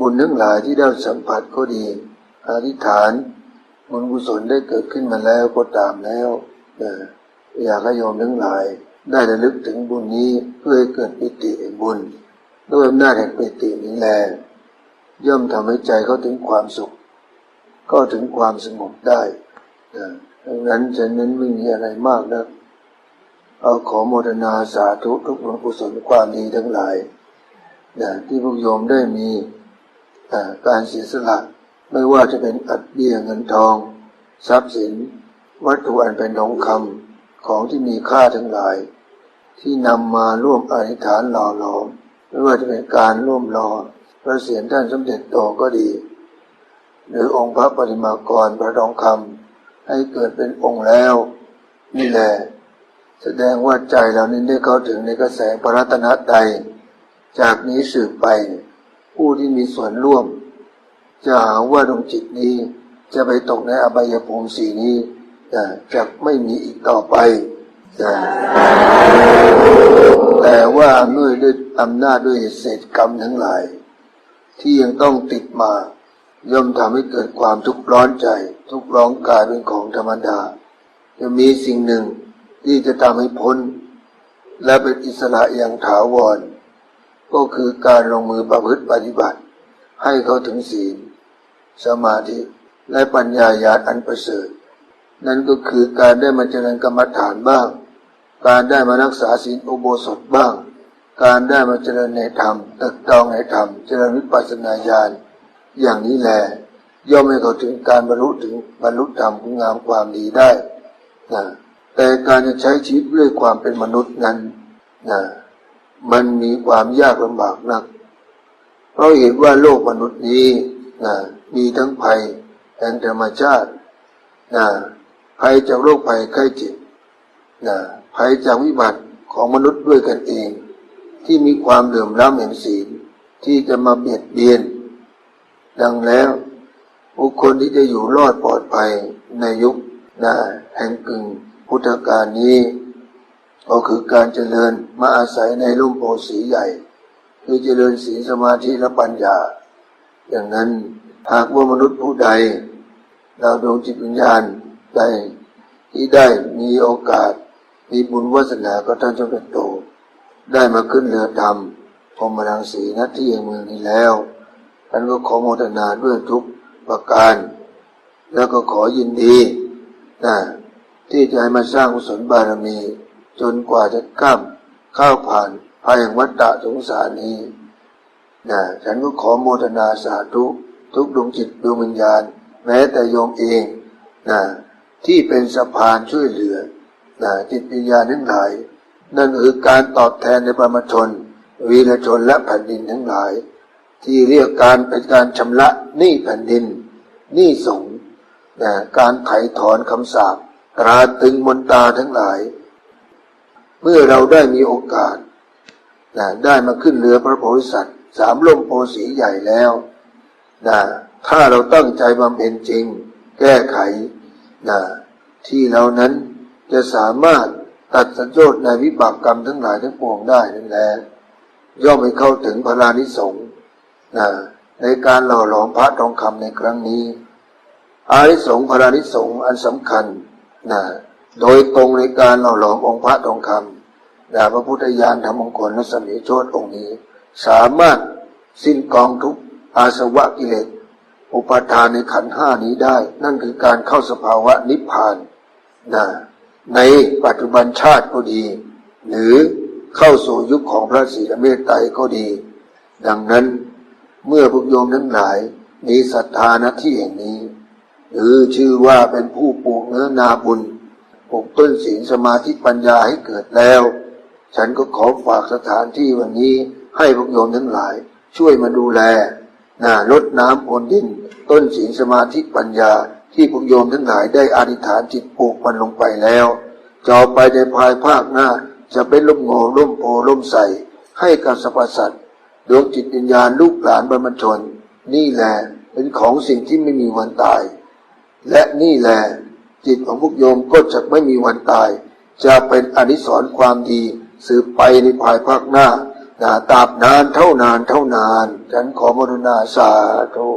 บุญทั้งหลายที่ได้สัมผัสก็ดีอธิษฐานบุญกุศลได้เกิดขึ้นมาแล้วก็ตามแล้วอยากให้โยมทั้งหลาย ได้ระลึกถึงบุญนี้เพื่อให้เกิดปิติแห่งบุญด้วยอำนาจแห่งปิตินี้แลย่อมทำให้ใจเขาถึงความสุข ก็ถึงความสงบได้ดังนั้นฉะนั้นไม่มีอะไรมากนะเอาขอโมทนาสาธุทุกบุญกุศลความดีทั้งหลายที่พวกโยมได้มี การเสียสละไม่ว่าจะเป็นอัดเบี้ยเงินทอง ทรัพย์สิน วัตถุอันเป็นทองคำของที่มีค่าทั้งหลาย ที่นำมาร่วมอธิษฐานหล่อหลอมไม่ว่าจะเป็นการร่วมรอพระเศียรท่านสมเด็จโตก็ดี หรือองค์พระปริมากรพระทองคำให้เกิดเป็นองค์แล้ว นี่แหละแสดงว่าใจเรานี้ได้เข้าถึงในกระแสพระรัตนตรัยจากนี้สืบไป ผู้ที่มีส่วนร่วม จะหาว่าดวงจิตนี้ จะไปตกในอบายภูมิสีนี้จะไม่มีอีกต่อไป แต่ว่าด้วยด้วยอำนาจด้วยเศษกรรมทั้งหลาย ที่ยังต้องติดมา ย่อมทำให้เกิดความทุกข์ร้อนใจ ทุกข์ร้องกายเป็นของธรรมดา จะมีสิ่งหนึ่งที่จะทำให้พ้น และเป็นอิสระอย่างถาวร ก็คือการลงมือประพฤติปฏิบัติ ให้เขาถึงศีล สมาธิและปัญญาญาณอันประเสริฐ นั่นก็คือการได้มาเจริญกรรมฐานบ้าง การได้มารักษาศีลอุโบสถบ้าง การได้มาเจริญในธรรมตึกตองในธรรม เจริญวิปัสสนาญาณอย่างนี้แหละย่อมให้เขาถึงการบรรลุถึงบรรลุธรรมคุณงามความดีได้นะแต่การจะใช้ชีวิตด้วยความเป็นมนุษย์นั้นนะ มันมีความยากลำบากนัก เพราะเห็นว่าโลกมนุษย์นี้นะมีทั้งภัยแห่งธรรมชาตินะภัยจากโรคภัยไข้เจ็บนะภัยจากวิบัติของมนุษย์ด้วยกันเอง ที่มีความเหลื่อมล้ำแห่งศีลที่จะมาเบียดเบียน ดังแล้วบุคคลที่จะอยู่รอดปลอดภัยในยุคนะแห่งกึ่งพุทธกาลนี้ ก็คือการเจริญมาอาศัยในร่มโพสีใหญ่ คือเจริญศีลสมาธิและปัญญา อย่างนั้นหากว่ามนุษย์ผู้ใดเราดวงจิตวิญญาณใดที่ได้มีโอกาส มีบุญวาสนาก็ท่านจงเป็นโต ได้มาขึ้นเรือธรรมพรมรังสีณที่เมืองนี้แล้วท่านก็ขอโมทนาด้วยทุกประการ แล้วก็ขอยินดีนะที่จะให้มาสร้างกุศลบารมี จนกว่าจะข้ามเข้าผ่านภายแห่งวัฏฏะสงสารนี้นะฉันก็ขอโมทนาสาธุทุกดวงจิตดวงวิญญาณ แม้แต่โยมเองนะที่เป็นสะพานช่วยเหลือนะจิตวิญญาณทั้งหลาย นั่นคือการตอบแทนในประมาชน วีรชนและแผ่นดินทั้งหลาย ที่เรียกการเป็นการชำระหนี้แผ่นดินหนี้สงนะการไถ่ถอนคำสาปตราตึงมนตาทั้งหลาย เมื่อเราได้มีโอกาสนะได้มาขึ้นเรือพระโพธิสัตว์สามลมโพสีใหญ่แล้วนะถ้าเราตั้งใจบำเพ็ญจริง แก้ไขนะที่เรานั้นจะสามารถตัดสัญโยชน์ในวิบากกรรมทั้งหลายทั้งปวงได้นั่นแหละย่อมให้เข้าถึงพระรานิสงส์นะในการหล่อหลอมพระทองคำในครั้งนี้อานิสงส์พระรานิสงส์อันสำคัญนะ โดยตรงในการหล่อหลอมองค์พระทองคำนะพระพุทธญาณธรรมมงคลและสมิโชตองค์นี้ สามารถสิ้นกองทุกอาสวะกิเลสอุปทานในขันห้านี้ได้ นั่นคือการเข้าสภาวะนิพพานนะในปัจจุบันชาติก็ดี หรือเข้าสู่ยุคของพระศรีเมตไตรก็ดี ดังนั้นเมื่อพวกโยมทั้งหลายมีศรัทธาณที่แห่งนี้ หรือชื่อว่าเป็นผู้ปลูกเนื้อนาบุญ ปกต้นศีลสมาธิปัญญาให้เกิดแล้ว ฉันก็ขอฝากสถานที่วันนี้ให้พวกโยมทั้งหลาย ช่วยมาดูแลนะลดน้ำพรวนดิน ต้นศีลสมาธิปัญญาที่พวกโยมทั้งหลายได้อธิษฐานจิตปลูกมันลงไปแล้วจอไปในภายภาคหน้า จะเป็นล่มโงล่มโพล่มใสให้กับสรรพสัตว์ดวงจิตวิญญาณลูกหลานบรรพชน นี่แหละเป็นของสิ่งที่ไม่มีวันตาย และนี่แหละ จิตของพวกโยมก็จะไม่มีวันตาย จะเป็นอนิสรณ์ความดี สืบไปในภายภาคหน้านาตาบนานเท่านานเท่านาน ฉันขอมรุณาสาธุ